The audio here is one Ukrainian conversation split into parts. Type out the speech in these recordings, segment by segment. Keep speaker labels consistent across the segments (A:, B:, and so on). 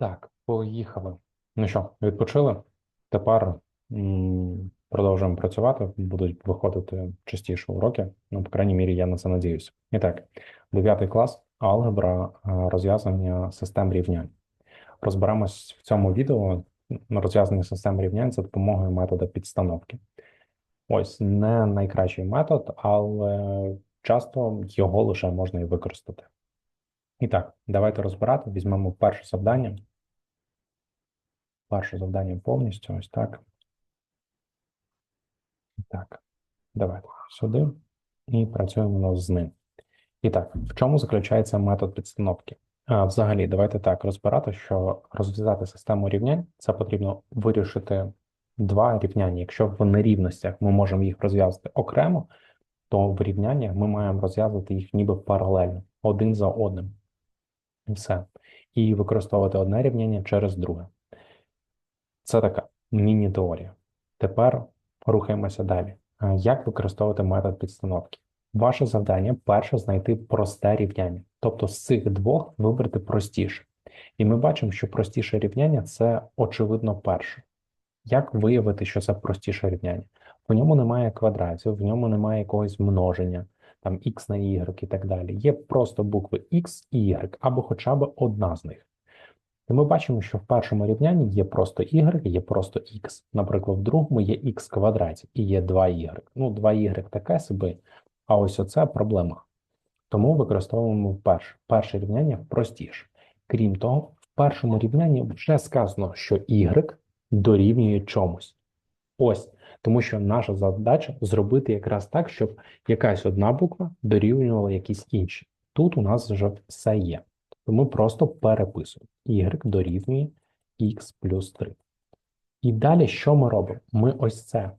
A: Так, поїхали. Ну що, відпочили? Тепер продовжуємо працювати. Будуть виходити частіше уроки. Ну, по крайній мірі, я на це надіюся. І так, 9 клас, алгебра, е, розв'язання систем рівнянь. Розберемось в цьому відео розв'язання систем рівнянь за допомогою метода підстановки. Ось не найкращий метод, але часто його лише можна і використати. І так, давайте розбирати. Візьмемо перше завдання. Перше завдання повністю. Ось так. Так, давайте сюди і працюємо з ним. І так, в чому заключається метод підстановки? А, Взагалі, давайте так розбирати, що розв'язати систему рівнянь це потрібно вирішити два рівняння. Якщо в нерівностях ми можемо їх розв'язати окремо, то в рівняннях ми маємо розв'язати їх ніби паралельно, один за одним. Все. І використовувати одне рівняння через друге. Це така міні-теорія. Тепер рухаємося далі. Як використовувати метод підстановки? Ваше завдання перше знайти просте рівняння, тобто з цих двох вибрати простіше. І ми бачимо, що простіше рівняння це очевидно перше. Як виявити, що це простіше рівняння? В ньому немає квадратів, в ньому немає якогось множення, там x на y і так далі. Є просто букви x і y, або хоча б одна з них. І ми бачимо, що в першому рівнянні є просто y, є просто x. Наприклад, в другому є x квадраті і є 2y. Ну, 2y таке собі, а ось оце проблема. Тому використовуємо перше. Перше рівняння простіше. Крім того, в першому рівнянні вже сказано, що y дорівнює чомусь. Ось, тому що наша задача зробити якраз так, щоб якась одна буква дорівнювала якісь інші. Тут у нас вже все є. То ми просто переписуємо. y дорівнює x плюс 3. І далі що ми робимо? Ми ось це,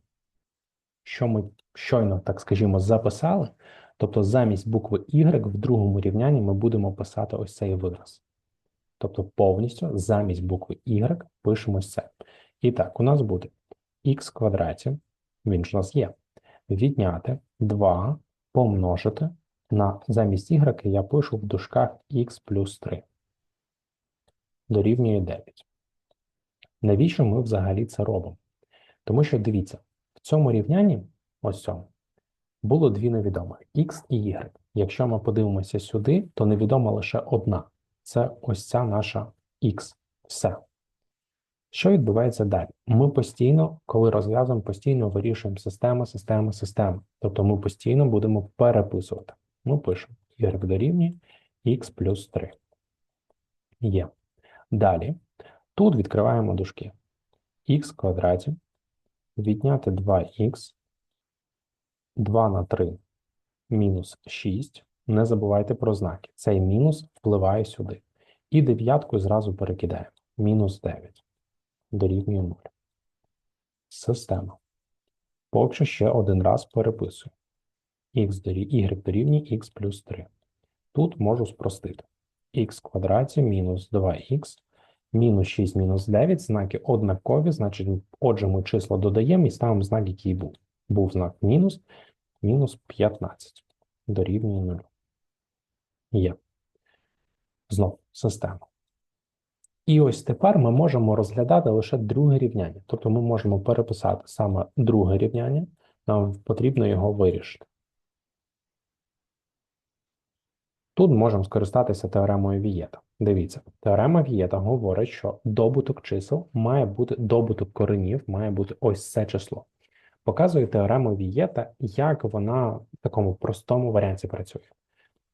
A: що ми щойно, так скажімо, записали, тобто замість букви y в другому рівнянні ми будемо писати ось цей вираз. Тобто повністю замість букви y пишемо ось це. І так, у нас буде х квадраті, він ж у нас є, відняти 2 помножити на замість y я пишу в дужках x плюс 3. Дорівнює 9. Навіщо ми взагалі це робимо? Тому що дивіться, в цьому рівнянні, ось цьому, було дві невідомих x і y. Якщо ми подивимося сюди, то невідома лише одна. Це ось ця наша x. Все. Що відбувається далі? Ми постійно, коли розв'язуємо, постійно вирішуємо систему, систему, систему. Тобто ми постійно будемо переписувати. Ми пишемо y дорівнює x плюс 3. Є. Далі. Тут відкриваємо дужки. х квадраті відняти 2х, 2 на 3 мінус 6. Не забувайте про знаки. Цей мінус впливає сюди. І дев'ятку зразу перекидаємо. Мінус 9 дорівнює 0. Система. Поки що ще один раз переписую. Х y дорівнює х плюс 3. Тут можу спростити. х квадраті мінус 2х, мінус 6 мінус 9, знаки однакові, значить, отже, ми числа додаємо і ставимо знак, який був. Був знак мінус, мінус 15 дорівнює 0. Є. Знов система. І ось тепер ми можемо розглядати лише друге рівняння. Тобто ми можемо переписати саме друге рівняння, нам потрібно його вирішити. Тут можемо скористатися теоремою Вієта. Дивіться, теорема Вієта говорить, що добуток чисел має бути, добуток коренів має бути ось це число. Показує теорему Вієта, як вона в такому простому варіанті працює.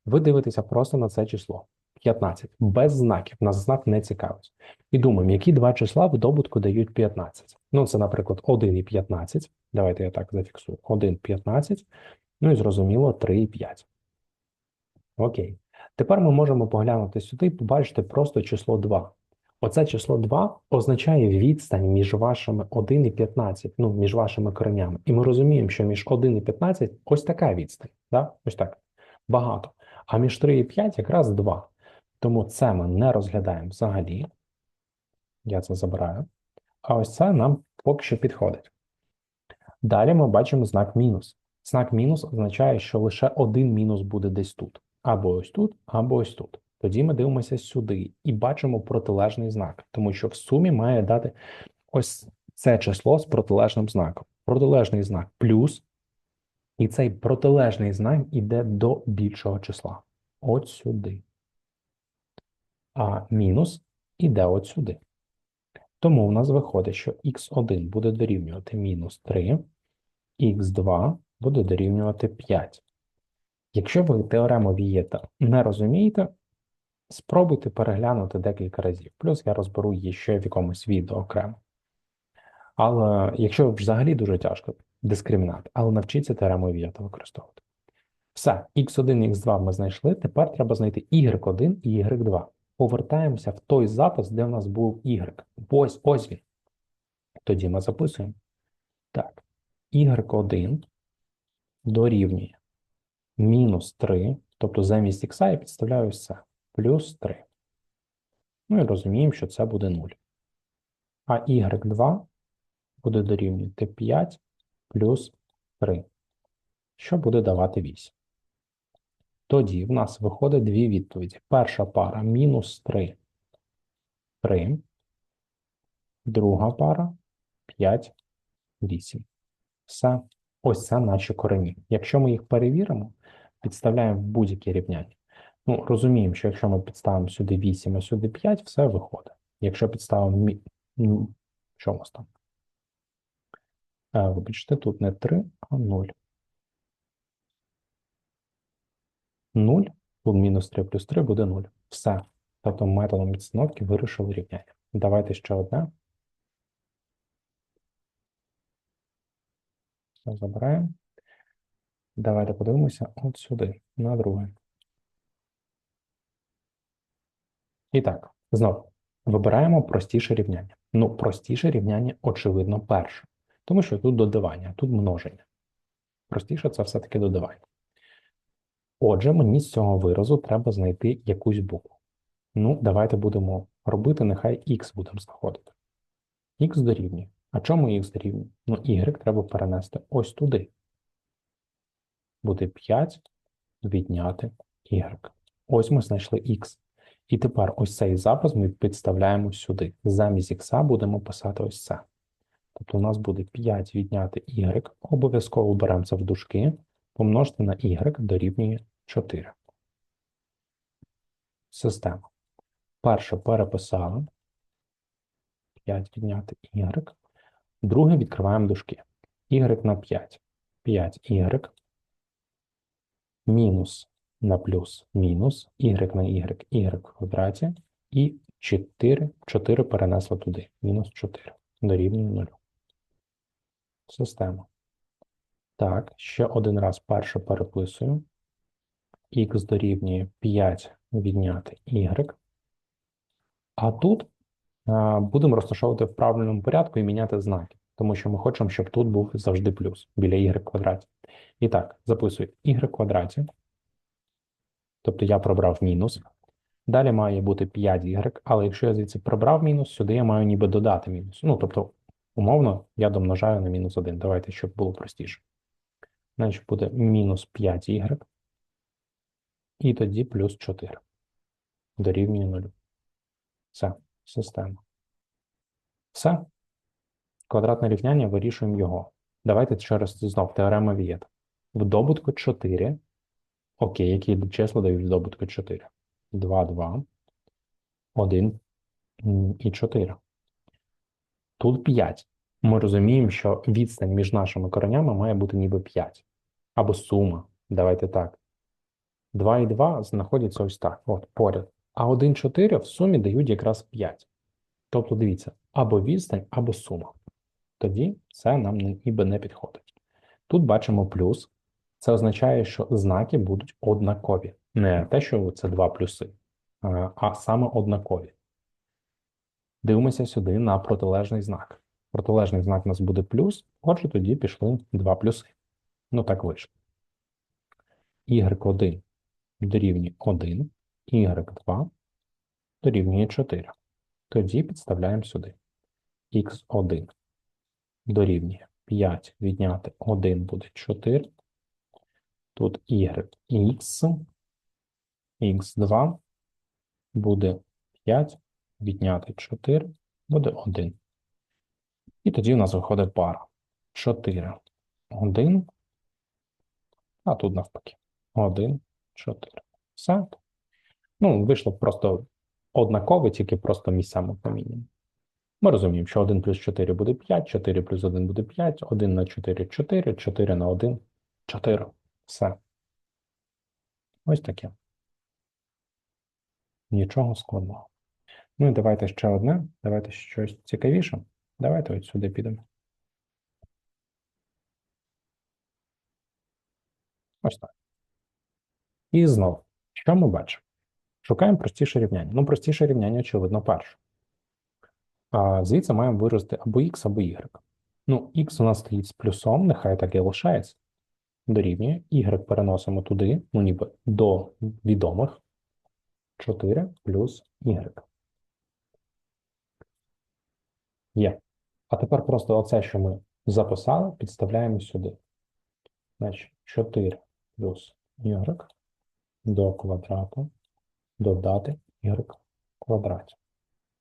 A: Ви дивитеся просто на це число. 15. Без знаків. Нас знак не цікавить. І думаємо, які два числа в добутку дають 15. Ну, це, наприклад, 1 і 15. Давайте я так зафіксую. 1, 15. Ну і зрозуміло, 3 і 5. Окей. Тепер ми можемо поглянути сюди і побачити просто число 2. Оце число 2 означає відстань між вашими 1 і 15, ну, між вашими коренями. І ми розуміємо, що між 1 і 15 ось така відстань. Да? Ось так. Багато. А між 3 і 5 якраз 2. Тому це ми не розглядаємо взагалі. Я це забираю. А ось це нам поки що підходить. Далі ми бачимо знак мінус. Знак мінус означає, що лише один мінус буде десь тут. Або ось тут, або ось тут. Тоді ми дивимося сюди і бачимо протилежний знак, тому що в сумі має дати ось це число з протилежним знаком. Протилежний знак плюс, і цей протилежний знак іде до більшого числа. От сюди. А мінус іде от сюди. Тому в нас виходить, що х1 буде дорівнювати мінус 3, х2 буде дорівнювати 5. Якщо ви теорему Вієта не розумієте, спробуйте переглянути декілька разів. Плюс я розберу її ще в якомусь відео окремо. Але якщо взагалі дуже тяжко, дискримінат, але навчіться теорему Вієта використовувати. Все, x1 x2 ми знайшли. Тепер треба знайти y1 і y2. Повертаємося в той запис, де в нас був y. Ось ось він. Тоді ми записуємо. Так, y1 дорівнює мінус 3, тобто замість х я підставляю все, плюс 3. Ну і розуміємо, що це буде 0. А y2 буде дорівнювати 5 плюс 3, що буде давати 8. Тоді в нас виходить дві відповіді. Перша пара мінус 3, 3. Друга пара 5, 8. Все. Ось це наші корені. Якщо ми їх перевіримо, підставляємо в будь-які рівняння. Ну, розуміємо, що якщо ми підставимо сюди 8, а сюди 5, все виходить. Якщо підставимо ну, що у нас там? Е, Вибачте, тут не 3, а 0. 0, тут мінус 3 плюс 3 буде 0. Все. Тобто методом підстановки вирішили рівняння. Давайте ще одне. Забираємо. Давайте подивимося от сюди, на друге. І так, знову вибираємо простіше рівняння. Ну, простіше рівняння, очевидно, перше. Тому що тут додавання, тут множення. Простіше це все-таки додавання. Отже, мені з цього виразу треба знайти якусь букву. Ну, давайте будемо робити, нехай х будемо знаходити. Х дорівнює. А чому х дорівнює? Ну, y треба перенести ось туди. Буде 5 відняти y. Ось ми знайшли х. І тепер ось цей запис ми підставляємо сюди. Замість х будемо писати ось це. Тобто у нас буде 5 відняти y, обов'язково беремо це в дужки, помножити на y дорівнює 4. Система. Перше переписали. 5 відняти y. Друге відкриваємо дужки. y на 5. 5y. Мінус на плюс мінус, y на y, y в квадраті. І 4, 4 перенесли туди. Мінус 4. Дорівнює 0. Система. Так, ще один раз перше переписую. Х дорівнює 5 відняти y. А тут будемо розташовувати в правильному порядку і міняти знаки, тому що ми хочемо, щоб тут був завжди плюс біля y квадраті. І так, записую y квадраті. Тобто я пробрав мінус. Далі має бути 5y, але якщо я звідси прибрав мінус, сюди я маю ніби додати мінус. Ну, тобто, умовно, я домножаю на мінус 1. Давайте, щоб було простіше. Значить, буде мінус 5y. І тоді плюс 4. Дорівнює 0. Все, система. Все. Квадратне рівняння вирішуємо його. Давайте ще раз знов теорема Вієта. В добутку 4. Окей, які числа дають в добутку 4? 2, 2, 1 і 4. Тут 5. Ми розуміємо, що відстань між нашими коренями має бути ніби 5. Або сума. Давайте так. 2 і 2 знаходяться ось так, от поряд. А 1, 4 в сумі дають якраз 5. Тобто, дивіться, або відстань, або сума. Тоді це нам ніби не підходить. Тут бачимо плюс. Це означає, що знаки будуть однакові. Не те, що це два плюси, а саме однакові. Дивимося сюди на протилежний знак. Протилежний знак у нас буде плюс, отже, тоді пішли два плюси. Ну так вийшло. y1 дорівнює 1, y2 дорівнює 4. Тоді підставляємо сюди. x1 дорівнює 5 відняти 1 буде 4. Тут y, x, x2 буде 5, відняти 4, буде 1. І тоді в нас виходить пара. 4, 1, а тут навпаки. 1, 4. Все. Ну, вийшло просто однаково, тільки просто місцями поміняно. Ми розуміємо, що 1 плюс 4 буде 5, 4 плюс 1 буде 5, 1 на 4 – 4, 4 на 1 – 4. Все. Ось таке. Нічого складного. Ну і давайте ще одне. Давайте щось цікавіше. Давайте ось сюди підемо. Ось так. І знову, що ми бачимо? Шукаємо простіше рівняння. Ну, простіше рівняння, очевидно, перше. А звідси маємо виразити або x, або y. Ну, x у нас стоїть з плюсом, нехай так і лишається. Дорівнює. Y переносимо туди, ну ніби до відомих. 4 плюс y. Є. А тепер просто оце, що ми записали, підставляємо сюди. Значить, 4 плюс y до квадрату додати y квадраті.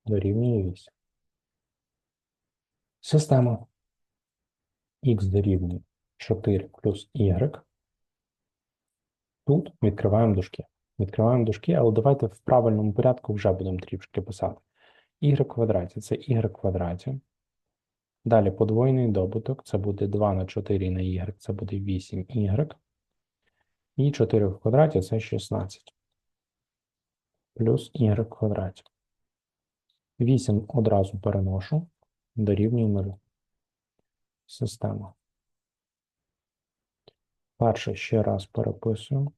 A: Дорівнює 8. Система x дорівнює 4 плюс y. Тут відкриваємо дужки. Відкриваємо дужки, але давайте в правильному порядку вже будемо трішки писати. y квадраті це y квадраті. Далі подвоєний добуток, це буде 2 на 4 на y, це буде 8y. І 4 в квадраті це 16. Плюс y квадраті. 8 одразу переношу, дорівнює 0. Система. Перше ще раз переписую.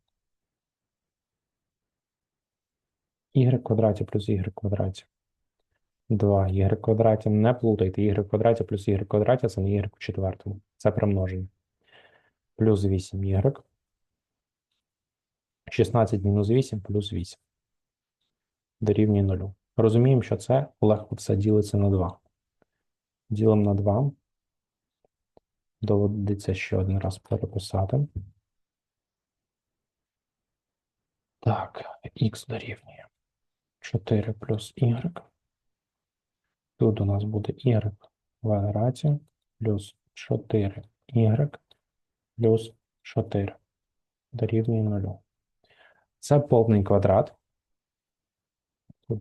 A: y квадраті плюс y квадраті. 2 y квадраті. Не плутайте. y квадраті плюс y квадраті це не y в четвертому. Це примноження. Плюс 8 y. 16 мінус 8 плюс 8. Дорівнює 0. Розуміємо, що це легко все ділиться на 2. Ділимо на 2. Доводиться ще один раз переписати. Так, х дорівнює 4 плюс y. Тут у нас буде y в квадраті плюс 4y плюс 4 дорівнює 0. Це повний квадрат.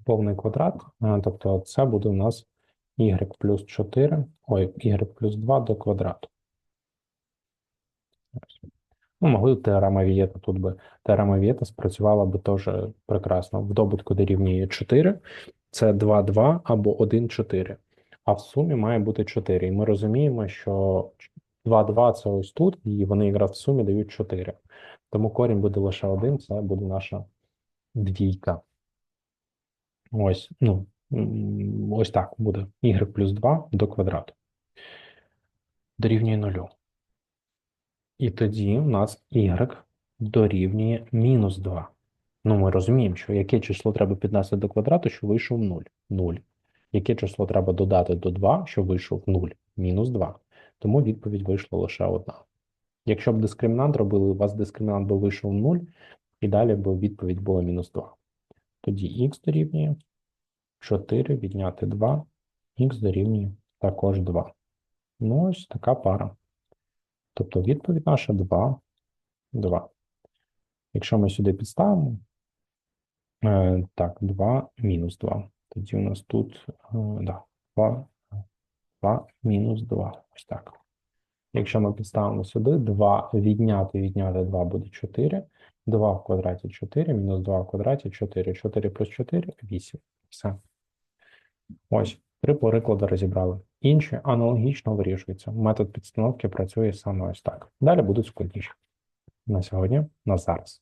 A: Повний квадрат, тобто це буде у нас y плюс 4, ой, y плюс 2 до квадрату. Ну, могли теорема Вієта, тут би теорема Вієта спрацювала би теж прекрасно. В добутку дорівнює 4, це 2, 2 або 1, 4. А в сумі має бути 4. І ми розуміємо, що 2, 2 це ось тут, і вони якраз в сумі дають 4. Тому корінь буде лише 1, це буде наша двійка. Ось, ну, ось так буде. y плюс 2 до квадрату. Дорівнює 0. І тоді у нас y дорівнює мінус 2. Ну, ми розуміємо, що яке число треба піднести до квадрату, що вийшов 0. 0. Яке число треба додати до 2, що вийшов 0? Мінус 2. Тому відповідь вийшла лише одна. Якщо б дискримінант робили, у вас дискримінант би вийшов 0, і далі б відповідь була мінус 2. Тоді х дорівнює 4 відняти 2, х дорівнює також 2. Ну, ось така пара. Тобто відповідь наша 2, 2. Якщо ми сюди підставимо, е, так, 2 мінус 2. Тоді у нас тут е, да, 2, 2 мінус 2. Ось так. Якщо ми підставимо сюди, 2 відняти, відняти 2 буде 4. 2 в квадраті 4, мінус 2 в квадраті 4. 4 плюс 4 – 8. Все. Ось, три приклади розібрали. Інші аналогічно вирішуються. Метод підстановки працює саме ось так. Далі будуть складніші. На сьогодні, на зараз.